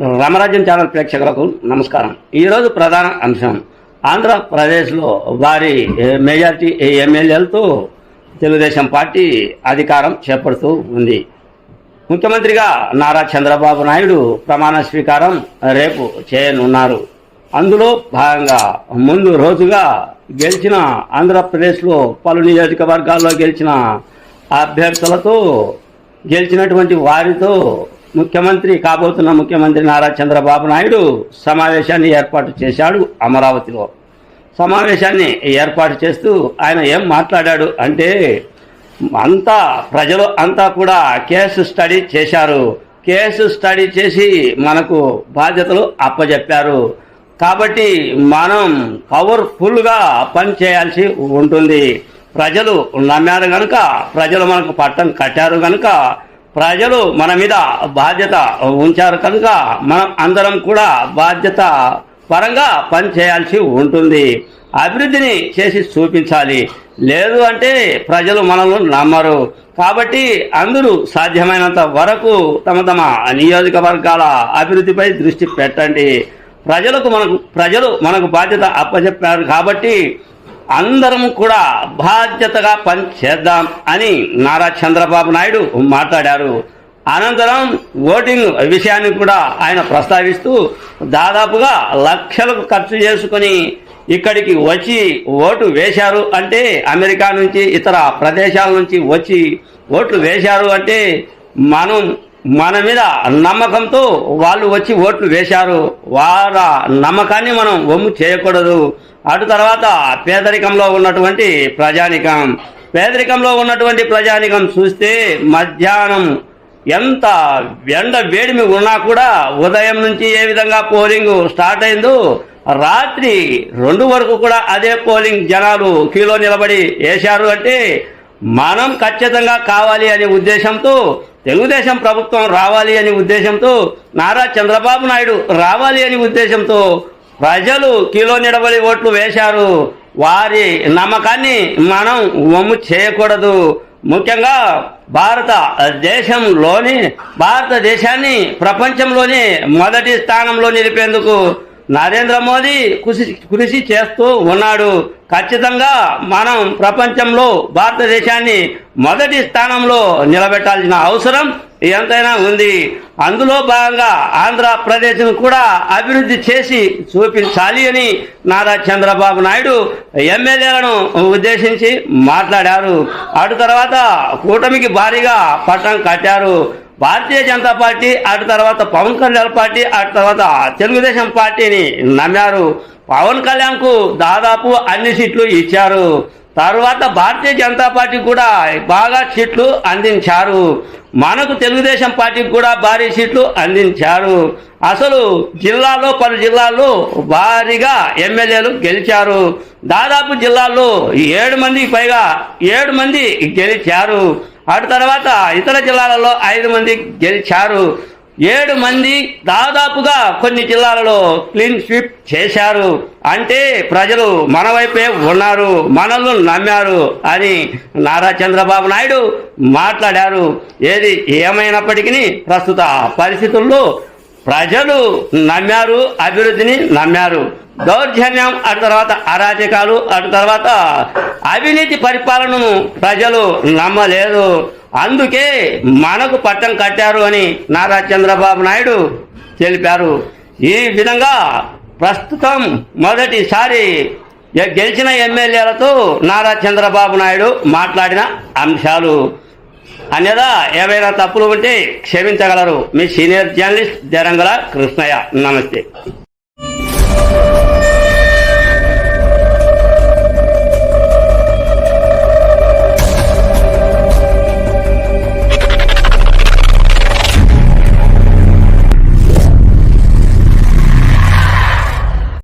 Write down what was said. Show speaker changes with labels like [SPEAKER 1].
[SPEAKER 1] రామరాజ్యం channel ప్రేక్షకులకు నమస్కారం. ఈరోజు ప్రధాన అంశం. ఆంధ్రప్రదేశ్లో వారి ఏ, మెజారిటీ ఎమ్మెల్యేలతో తెలుగుదేశం పార్టీ అధికారం చేపడుతూ ఉంది. ముఖ్యమంత్రిగా నారా చంద్రబాబు నాయుడు ప్రమాణ స్వీకారం రేపు చేయనున్నారు. అందులో భాగంగా ముందు రోజుగా గెలిచిన ఆంధ్రప్రదేశ్లో పలు నియోజకవర్గాల్లో గెలిచిన అభ్యర్థులతో గెలిచినటువంటి వారితో ముఖ్యమంత్రి కాబోతున్న ముఖ్యమంత్రి నారా చంద్రబాబు నాయుడు సమావేశాన్ని ఏర్పాటు చేశాడు అమరావతిలో. సమావేశాన్ని ఏర్పాటు చేస్తూ ఆయన ఏం మాట్లాడాడు అంటే అంతా ప్రజలు అంతా కూడా కేసు స్టడీ చేశారు. కేసు స్టడీ చేసి మనకు బాధ్యతలు అప్పజెప్పారు. కాబట్టి మనం పవర్ఫుల్గా పని చేయాల్సి ఉంటుంది. ప్రజలు నమ్మారు కనుక ప్రజలు మనకు పట్టం కట్టారు కనుక ప్రజలు మన మీద బాధ్యత ఉంచారు కనుక మనం అందరం కూడా బాధ్యత పరంగా పని చేయాల్సి ఉంటుంది. అభివృద్ధిని చేసి చూపించాలి. లేదు అంటే ప్రజలు మనల్ని నమ్మరు. కాబట్టి అందరూ సాధ్యమైనంత వరకు తమ తమ నియోజకవర్గాల అభివృద్ధిపై దృష్టి పెట్టండి. ప్రజలకు మనకు ప్రజలు మనకు బాధ్యత అప్పచెప్పారు కాబట్టి అందరం కూడా బాధ్యతగా పని చేద్దాం అని నారా చంద్రబాబు నాయుడు మాట్లాడారు. అనంతరం ఓటింగ్ విషయాన్ని కూడా ఆయన ప్రస్తావిస్తూ దాదాపుగా లక్షలకు ఖర్చు చేసుకుని ఇక్కడికి వచ్చి ఓటు వేశారు అంటే అమెరికా నుంచి ఇతర ప్రదేశాల నుంచి వచ్చి ఓట్లు వేశారు అంటే మనం మన మీద నమ్మకంతో వాళ్ళు వచ్చి ఓట్లు వేశారు. వారి నమ్మకాన్ని మనం ఒమ్ము చేయకూడదు. అటు తర్వాత పేదరికంలో ఉన్నటువంటి ప్రజానికం. పేదరికంలో ఉన్నటువంటి ప్రజానికం చూస్తే మధ్యాహ్నం ఎంత ఎండ వేడిమి ఉన్నా కూడా ఉదయం నుంచి ఏ విధంగా పోలింగ్ స్టార్ట్ అయిందో రాత్రి రెండు వరకు కూడా అదే పోలింగ్ జనాలు క్యూలో నిలబడి వేశారు అంటే మనం ఖచ్చితంగా కావాలి అనే ఉద్దేశంతో తెలుగుదేశం ప్రభుత్వం రావాలి అనే ఉద్దేశంతో నారా చంద్రబాబు నాయుడు రావాలి అనే ఉద్దేశంతో ప్రజలు కిలో నిడబడి ఓట్లు వేశారు. వారి నమ్మకాన్ని మనం వమ్ము చేయకూడదు. ముఖ్యంగా భారత దేశంలోని భారతదేశాన్ని ప్రపంచంలోని మొదటి స్థానంలో నిలిపేందుకు నరేంద్ర మోదీ కృషి కృషి చేస్తూ ఉన్నాడు. ఖచ్చితంగా మనం ప్రపంచంలో భారతదేశాన్ని మొదటి స్థానంలో నిలబెట్టాల్సిన అవసరం ఎంతైనా ఉంది. అందులో భాగంగా ఆంధ్రప్రదేశ్ను కూడా అభివృద్ధి చేసి చూపించాలి అని నారా చంద్రబాబు నాయుడు ఎమ్మెల్యేలను ఉద్దేశించి మాట్లాడారు. అటు తర్వాత కూటమికి భారీగా పట్టం కట్టారు. భారతీయ జనతా పార్టీ అటు తర్వాత పవన్ కళ్యాణ్ పార్టీ అటు తర్వాత తెలుగుదేశం పార్టీని నమ్మారు. పవన్ కళ్యాణ్కు దాదాపు అన్ని సీట్లు ఇచ్చారు. తర్వాత భారతీయ జనతా పార్టీ కూడా బాగా సీట్లు అందించారు. మనకు తెలుగుదేశం పార్టీకి కూడా భారీ సీట్లు అందించారు. అసలు జిల్లాలో పలు జిల్లాల్లో భారీగా ఎమ్మెల్యేలు గెలిచారు. దాదాపు జిల్లాల్లో ఏడు మందికి పైగా ఏడు మంది గెలిచారు. అటు తర్వాత ఇతర జిల్లాలలో ఐదు మంది గెలిచారు. ఏడు మంది దాదాపుగా కొన్ని జిల్లాలలో క్లీన్ స్వీప్ చేశారు. అంటే ప్రజలు మన వైపే ఉన్నారు మనల్ని నమ్మారు అని నారా చంద్రబాబు నాయుడు మాట్లాడారు. ఏది ఏమైనప్పటికీ ప్రస్తుత పరిస్థితుల్లో ప్రజలు నమ్మారు అభివృద్ధిని నమ్మారు. దౌర్జన్యం అటు తర్వాత అరాచకాలు అటు తర్వాత అవినీతి పరిపాలనను ప్రజలు నమ్మలేదు. అందుకే మనకు పట్టం కట్టారు అని నారా చంద్రబాబు నాయుడు తెలిపారు. ఈ విధంగా ప్రస్తుతం మొదటిసారి గెలిచిన ఎమ్మెల్యేలతో నారా చంద్రబాబు నాయుడు మాట్లాడిన అంశాలు. అన్యదా ఏవైనా తప్పులు ఉంటే క్షమించగలరు. మీ సీనియర్ జర్నలిస్ట్ జరంగల కృష్ణయ్య. నమస్తే.